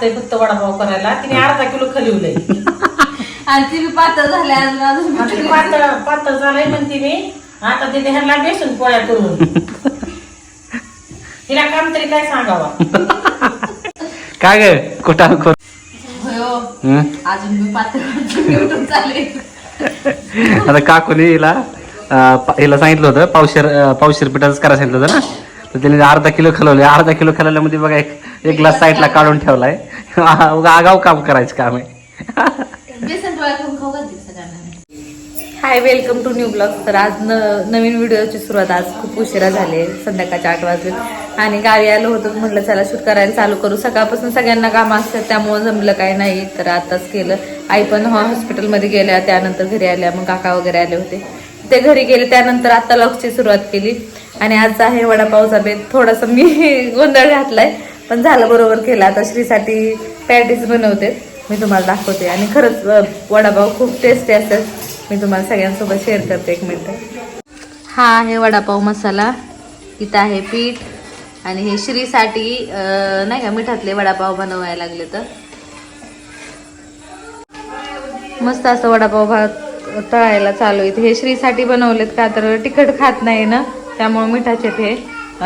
लागतंय फक्त वडापाव करायला. तिने अर्धा किलो खलिवलंय आणि ती बी पातळ झाल्या अजून ती पातळ पातळ झालंय म्हणते मी आता तिने ह्यांना बेसन पोळ्या करून. तिला काम तरी काय सांगावा? काय ग? कुठं होय हो. हं? अजून मी पातळ चालेल. आता काकूने हिला अं, पा- हिला सांगितलं होतं पावशेर अं, पावशेर पिठाच करायला सांगितलं होतं ना? तर तिने अर्धा किलो खलवले अर्धा किलो खलवल्यामध्ये बघा एक एक ग्लास साईडला काढून ठेवलाय. उगा आगाव काम करायचं काम आहे. Hi welcome to new blog तर आज न नवीन व्हिडिओची सुरुवात आज खूप उशिरा झाली आहे संध्याकाळचे आठ वाजले. आणि गावी आलो होतो म्हटलं चला शूट करायला चालू करू. सकाळपासून सगळ्यांना कामं असतात त्यामुळं जमलं काय नाही तर आताच केलं. आई पण हॉस्पिटलमध्ये गेल्या त्यानंतर घरी आल्या मग काका वगैरे आले होते. ते घरी गेले त्यानंतर आता लॉगची सुरुवात केली. आणि आज आहे वडापावचा बेत. थोडासा मी गोंधळ घातलाय. पण झालं बरोबर केलं. आता श्रीसाठी पॅटीस बनवते. मी तुम्हाला दाखवते. आणि खरंच वडापाव खूप टेस्टी असतात मी तुम्हाला सगळ्यांसोबत शेअर करते एक मिनिट हा आहे वडापाव मसाला. इथं आहे पीठ. आणि हे श्रीसाठी नाही का मिठातले वडापाव बनवायला लागले तर. मस्त असं वडापाव भात तळायला चालू आहे. हे श्रीसाठी बनवलेत का तर तिखट खात नाही ना. त्यामुळे मिठाचे ते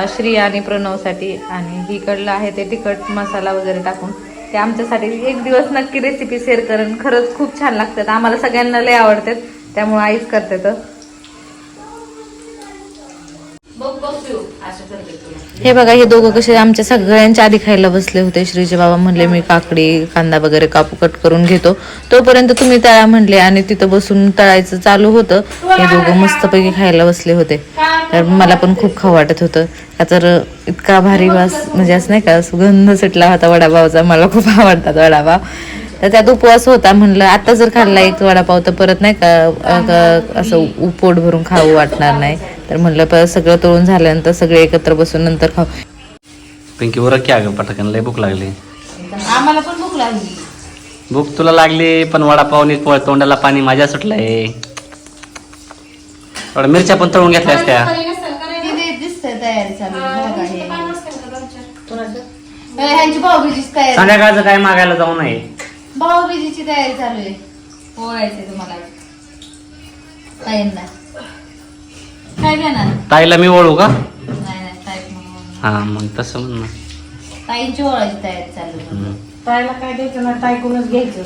श्री आणि प्रणवसाठी आणि हिकडलं आहे ते तिखट मसाला वगैरे टाकून ते आमच्यासाठी एक दिवस नक्की रेसिपी शेअर करेन. खरंच खूप छान लागतात. आम्हाला सगळ्यांना लय आवडतात. त्यामुळे आईच करते तर. हे बघा हे दोघं कसे आमच्या सगळ्यांच्या आधी खायला बसले होते. श्रीचे बाबा म्हणले मी काकडी कांदा वगैरे कापू कट करून घेतो. तोपर्यंत तुम्ही तळा म्हणले आणि तिथं बसून तळायचं चालू होतं. हे दोघं मस्तपैकी खायला बसले होते. तर मला पण खूप खाऊ वाटत होतं. का तर इतका भारी वास म्हणजे असं नाही का सुगंध सुटला होता वडापावचा. मला खूप आवडतात वडापाव. तर त्यात उपवास होता म्हणलं आता जर खाल्ला एक वडापाव तर परत नाही का असं उ- पोट भरून खाऊ वाटणार नाही. तर म्हणलं परत सगळं तळून झाल्यानंतर सगळे एकत्र बसून नंतर खाऊ. पिंकी उरक की अगं पटकन लय भूक लागली. आम्हाला पण भूक लागली. भूक तुला लागली पण वडापावनी पोळ तोंडाला पाणी माझ्या सुटलंय. मिरच्या पण तळून घेतल्या असत्या. दिसतंय तयारी चालू आहे. बघा हे. ए, ह्यांची भाऊबीजीची तयारी. संध्याकाळचं काय मागायला जाऊ नये? भाऊबीजीची तयारी चालू आहे. पोळायचे तुम्हाला. ताईंना. काय देणार ताईला मी ओळू का? नाही नाही ताई म्हणून. हा मग तसं म्हण ना. ताईंची ओळायची तयारी चालू आहे. हम्म. ताईला काय द्यायचं ना ताईकडूनच घ्यायचं.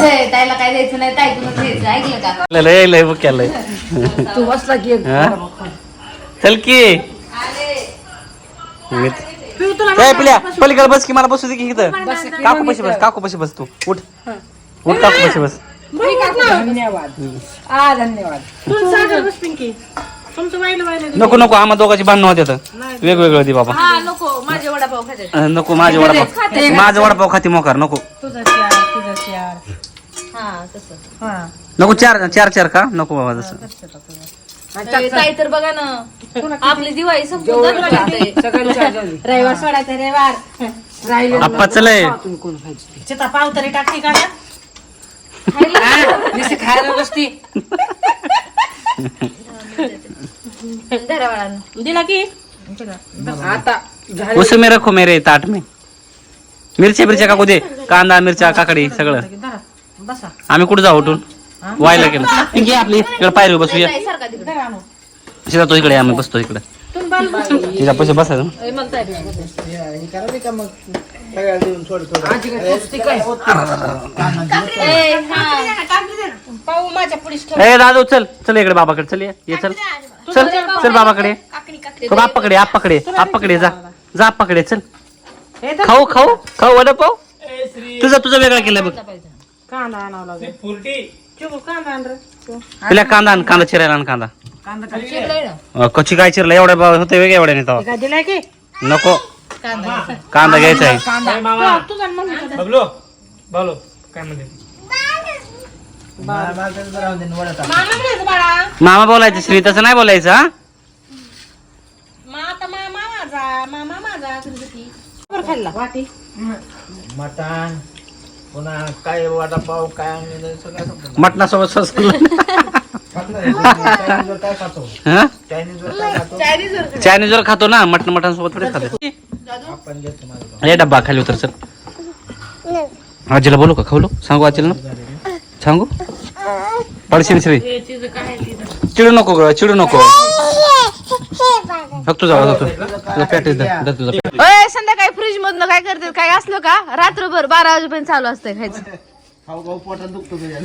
हे, ताईला काय द्यायचं नाही ताईतूनच घ्यायचं. ऐकलं का? लय लय भूक केलंय तू बसला की एक हा? चल की. पिल्या पलीकडे बस की मला बसू दे की इथं. काकू पशी बस काकू पशी बस तू. उठ. उठ काकू पशी बस. धन्यवाद. धन्यवाद. तू सागर बस पिंकी. तुमचं वाहिलं वाहिलं नको नको आम्हा दोघांची भांडणं होते तर वेगवेगळं दे बाबा. हा नको माझे वडापाव खाते. अं, नको माझे वडापाव. माझं वडापाव खाती मोकार नको. तुझा चार तुझा चार. हा तसं. हा. नको चार चार चार का? नको बाबा ताई तर बघा ना. आपली दिवाळी संपून जात. राहते. रविवार सोडायचा रविवार. राहिले आप्पा चलय चिता पाव तरी टाकली का खायला. बसती. दिला की? आता रखो मेरे ताट में. मिरच्या मिरच्या काकू दे. कांदा मिरच्या काकडी सगळं. धरा बसा. आम्ही कुठं जाऊ उठून? व्हायला गेलं. पिंकी आपली. इकडे पायरी बसूया सारखा. धरा शिजा तो इकडे आम्ही बसतो इकडे. तिच्या पैसे बसायचं ए, हा. दादू चल चल इकडे बाबाकडे चल ये ये चल. चल चल बाबाकडे. हो, आप्पाकडे आप्पाकडे आप्पाकडे जा. जा आप्पाकडे चल. खाऊ खाऊ खाऊ वडापाव तुझा तुझा वेगळा केलाय बघ. कांदा आणावा लागेल. कांदा आण रे. तिला कांदा आण कांदा चिरायला आण कांदा. अं, कच्ची काय चिरला एवढ्या बा- होते वेगळ्या एवढ्या. काय दिलाय की? नको. कांदा. कांदा घ्यायचा आहे. कांदा. तुझा मम्मी बबलो बोलो काय म्हणते? मामा म्हणायचं बाळा? मामा बोलायचं श्री तसं नाही बोलायचं हा? मा आता मामा माझा मामा माझा किती बरं खाल्ला. वाटी. मटण पुन्हा काय वडापाव काय आणलेलं सगळं संपलं. मटणासोबत खातो चायनीज वर खातो ना मटन मटन सोबत थोडे खातो. हे डब्बा खाली उतर चल. आजीला बोलू का? खाऊ सांगू आजीला ना? सांगू? पडशील श्री. चिडू नको ग चिडू नको. फक्त जाऊ जातो तुझा पॅटेज तुझा संध्याकाळी फ्रीज मधनं काय करते काय असलं का? रात्रभर बारा वाजेपर्यंत चालू असतंय खायचं. खाऊ खाऊ पोटात दुखतो तुझ्या.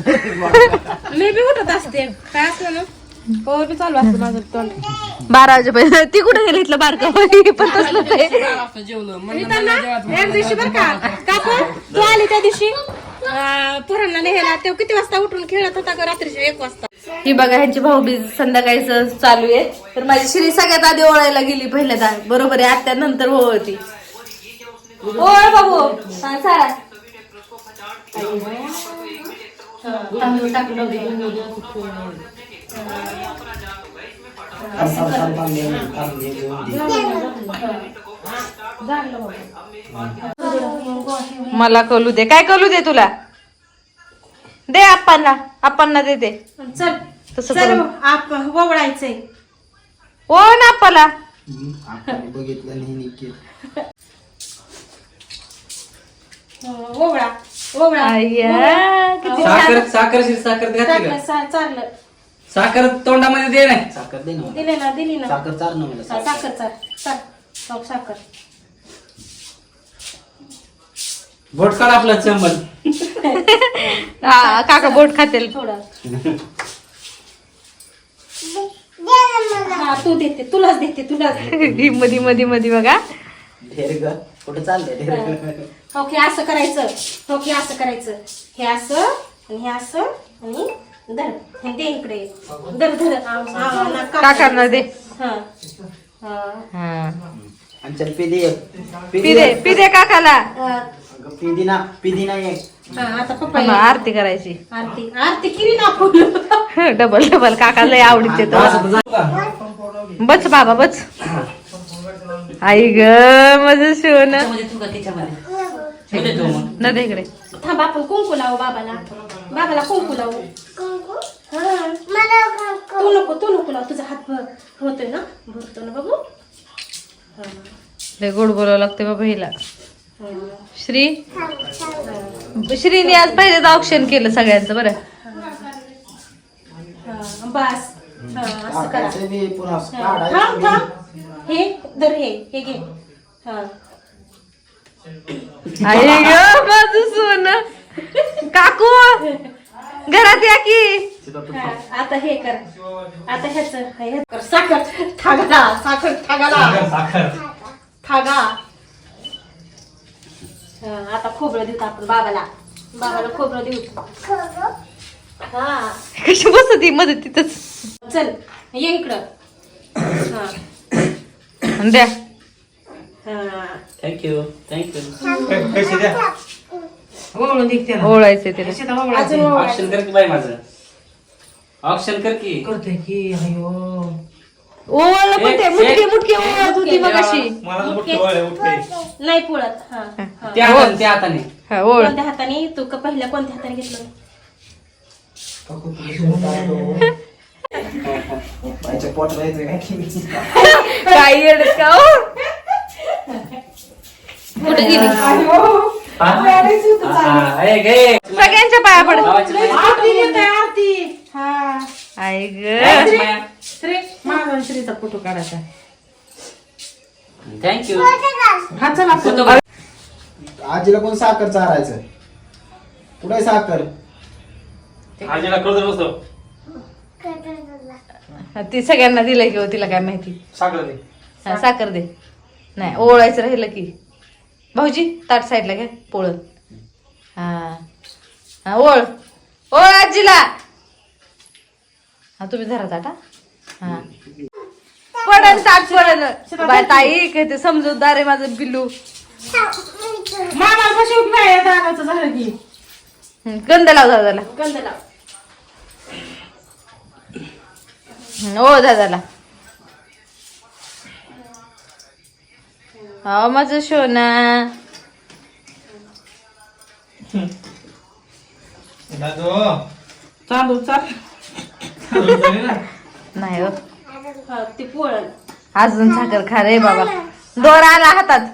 मी बी उठत असते. काय असलं ना? हो बी चालू असतं माझं तोंड. बारा वाजेपर्यंत. ती कुठे गेली इथलं बारका? पण तसलं ते मी त्यांना एक दिवशी बरं का तू आली त्या दिवशी? अं, पोरांना नेहाला तेव्हा किती वाजता उठून खेळत होता का रात्रीच्या एक वाजता? ही बघा ह्यांची भाऊबीज संध्याकाळीच चालू आहे. तर माझी श्री सगळ्यात आधी ओळायला गेली पहिल्यांदा. बरोबर आहे आत्या नंतर ओळती ओळ बाबू. हा, सारा तांदूळ टाकलं मला कलू दे. काय कलू दे तुला? दे आप्पांना. आप्पांना देते चल तसं करू आप ववळायचंय ओ ना आप्पाला. बघितलं नाही निकी हं, आय्या, किती साखर साखर शिर साखर घातली का? साखर तोंडामध्ये दे नाही साखर दे ना मला. दिले ना दिली ना. साखर चार ना मला हा, साखर. हो, साखर. बोट काढ आपला चंबल हा, काका बोट खातील. थोडं. हा तू देते तुलाच देते तुलाच देते. ही मधी मधी मधी बघा. कुठं चाललंय ढेर हो. की असं करायचं. हो की असं करायचं. हे असं आणि हे असं आणि धर. हे दे इकडे. धर धर. आ, आ, ना, का- काकांना दे. हा. हा. हा. आणि चल पिदी पिदे पिदे काकाला. हा, अगं पिदी ना पिदी ना एक. हा, आता पप्पा मग ये. आरती करायची. आरती. आरती केली ना आपण. Double double. काका लय आवडीचे तो बच बाबा बच आई ग माझं शिवण. न इकडे. थांब आपण कुंकू लावू बाबाला. बाबाला कुंकू लावू. हा. तू नको तू नको लाव. तुझा हात भर होतोय ना? भरतो ना बाबू लय गोड बोलावं लागते बाबा हिला. हा. श्री? श्रीने आज पहिलेच ऑप्शन केलं सगळ्यांचं बरं. हा, बस. हा, असं करा. हा, थांब. थांब. हे धर हे हे घे. हा. आई ग माझं सोनं. काकू घरात या की. हा, आता हे कर. आता ह्याच हे कर. साखर थागाला साखर थागाला. साखर थागा. हा, आता खोबरं देऊ आपण बाबाला? बाबाला खोबरं देऊ. हा. कशी बसती मध्ये तिथंच चल ये इकडं. हा. द्या. हा थँक्यू थँक्यू ओळायचे तिला अजून ओवाळायचं. ऑप्शन कर की बाई माझं? ऑप्शन कर की. ओळलं पण ते. मुटकी मुटकी ओळत होती मग अशी नाही पुळत हा हा. त्या हाताने त्या हाताने. हा ओळ कोणत्या हाताने? तू का पहिल्या कोणत्या हाताने घेतलं? बाईच्या पोट राहायचं काय की काय येडत का हो? कुठे गेली. सगळ्यांच्या पाया पड आई ग. श्रीचा फोटो काढायचा. थँक्यू हा चला. आजीला कोण साखर चारायचं? कुठे साखर? आजीला कळत बसतो ती सगळ्यांना दिलं की हो, तिला काय माहिती. साखर दे. हा, साखर दे. नाही ओळायचं राहिलं की. भाऊजी ताट साईडला घ्या पोळत हा हा ओळ. ओळ आजीला. हा तुम्ही धरा ताट हा. हा. पडन ताट पडन बाय ताई काय ते समजूतदार आहे माझं बिल्लू. मामा कशी नाही दादाचं झालं की. हं, गंध लाव दादाला. गंध लाव. हं, ओ दादाला हा माझं सोना. चालू. चाल नाही हो. ती पोळण. अजून साखर खा रे बाबा. दोर आला हातात.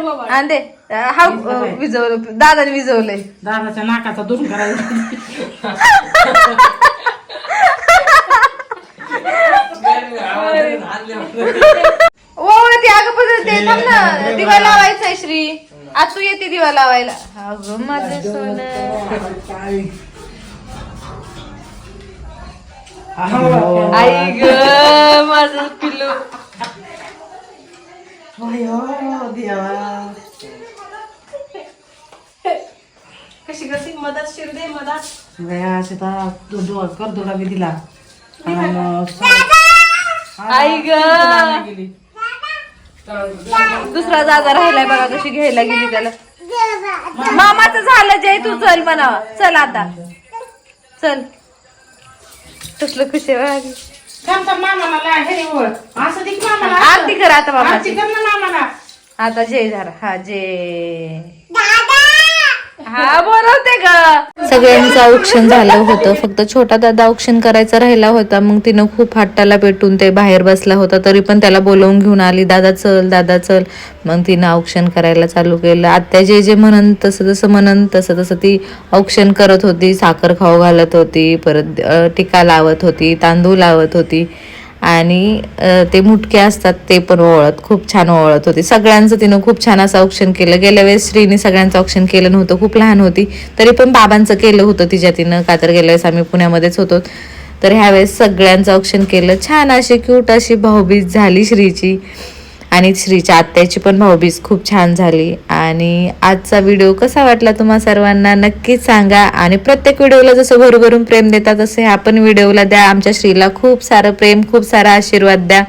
बाबा. आणि दे हा विजवलं. दादाने विजवलंय. दादाच्या नाकाचा दुरून करायचा ओवळते अगं पण ते थांब ना दिवा लावायचा आहे श्री आज तू येते दिवा लावायला अगं माझं सोनं आई ग माझं पिल्लू कशी कशी मदत शिरदे मदत बी दिला आई ग गेली दुसरा दादा राहिलाय बघा कशी घ्यायला गेली त्याला. मामाचं झालं जय तू चल म्हणावा चल आता. चल. कसलं खुशी आहे बघा. थांब थांब मामाला ला- ओळ. असं दे की मामाला. आरती कर आता आरती बाबाची कर ना मामाला. आता जय झाला. हा जय. हा ग. सगळ्यांचं औक्षण झालं होतं. फक्त छोटा दादा औक्षण करायचा राहिला होता. मग तिनं खूप हट्टाला पेटून ते बाहेर बसला होता. तरी पण त्याला बोलवून घेऊन आली दादा चल दादा चल. मग तिनं औक्षण करायला चालू केलं. आत्या जे जे म्हणन तसं तसं म्हणन तसं तसं ती औक्षण करत होती. साखर खाऊ घालत होती परत टिका लावत होती तांदूळ लावत होती. आणि ते मुटके असतात ते पण ओळत खूप छान ओळत होते. सगळ्यांचं तिनं खूप छान असं औक्षण केलं. गेल्या वेळेस श्रीने सगळ्यांचं औक्षण केलं नव्हतं खूप लहान होती. तरी पण बाबांचं केलं होतं तिच्या तिनं. का तर गेल्या वेळेस आम्ही पुण्यामध्येच होतो. तर ह्यावेळेस सगळ्यांचं औक्षण केलं. छान अशी क्यूट अशी भाऊबीज झाली श्रीची. आणि श्रीच्या आत्याची पण भाऊबीज खूप छान झाली. आणि आजचा व्हिडिओ कसा वाटला तुम्हा सर्वांना नक्कीच सांगा. आणि प्रत्येक व्हिडिओला जसं भरभरून प्रेम देतात तसे आपण व्हिडिओला द्या. आमच्या श्रीला खूप सारं प्रेम खूप सारा आशीर्वाद द्या.